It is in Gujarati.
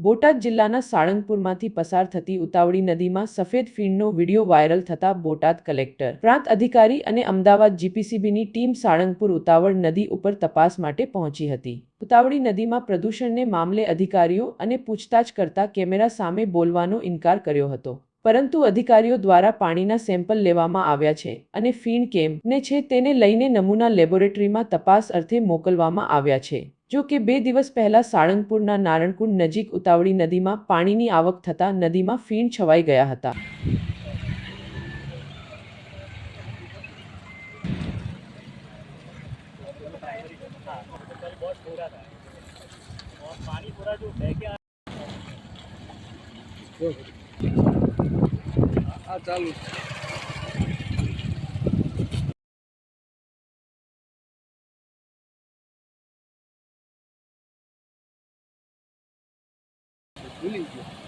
બોટાદ જિલ્લાના સાળંગપુરમાંથી પસાર થતી ઉતાવળી નદીમાં સફેદ ફીણનો વીડિયો વાયરલ થતા બોટાદ કલેક્ટર, પ્રાંત અધિકારી અને અમદાવાદ જીપીસીબીની ટીમ સાળંગપુર ઉતાવળ નદી ઉપર તપાસ માટે પહોંચી હતી. ઉતાવળી નદીમાં પ્રદૂષણને મામલે અધિકારીઓ અને પૂછતાછ કરતા કેમેરા સામે બોલવાનો ઇનકાર કર્યો હતો. પરંતુ અધિકારીઓ દ્વારા પાણીના સેમ્પલ લેવામાં આવ્યા છે અને ફીણ કેમ ને છે તેને લઈને નમૂના લેબોરેટરીમાં તપાસ અર્થે મોકલવામાં આવ્યા છે. જો કે બે દિવસ પહેલાં સાળંગપુરના નારણકુંડ નજીક ઉતાવળી નદીમાં પાણીની આવક થતાં નદીમાં ફીણ છવાઈ ગયા હતા. ચાલુ ભૂલી ગયો